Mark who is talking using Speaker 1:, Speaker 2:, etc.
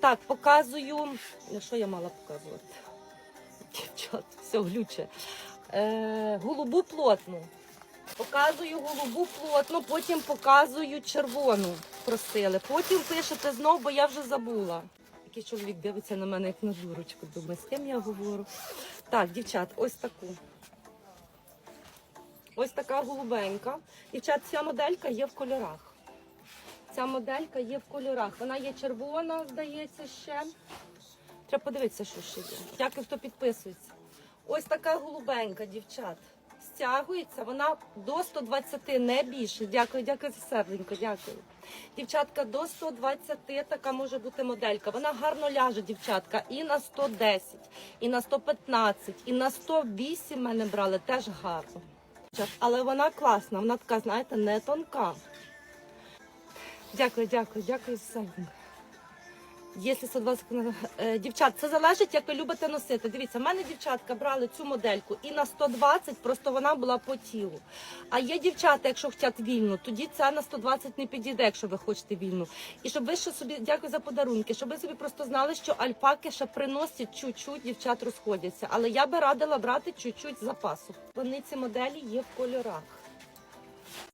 Speaker 1: Так, показую. Що я мала показувати? Дівчат, все глюче. Е, голубу плотну. Показую голубу плотну, потім показую червону. Просили. Потім пишете знов, бо я вже забула. Який чоловік дивиться на мене як на дурочку. Думає, з ким я говорю. Так, дівчат, ось таку. Ось така голубенька. Дівчат, ця моделька є в кольорах. Ця моделька є в кольорах. Вона є червона, здається, ще. Треба подивитися, що ще є. Дякую, хто підписується. Ось така голубенька, дівчат. Стягується, вона до 120, не більше. Дякую, дякую за серденько, дякую. Дівчатка, до 120 така може бути моделька. Вона гарно ляже, дівчатка, і на 110, і на 115, і на 108 мене брали теж гарно. Але вона класна, вона така, знаєте, не тонка. Дякую, дякую, дякую за. Якщо 120 е, дівчат, це залежить, як ви любите носити. Дивіться, в мене дівчатка брали цю модельку і на 120, просто вона була по тілу. А є дівчата, якщо хочуть вільну, тоді ця на 120 не підійде, якщо ви хочете вільну. І щоб ви ще собі, дякую за подарунки, щоб ви собі просто знали, що альпаки ще приносять чуть-чуть, дівчат розходяться. Але я би радила брати чуть-чуть запасу. Вони ці моделі є в кольорах.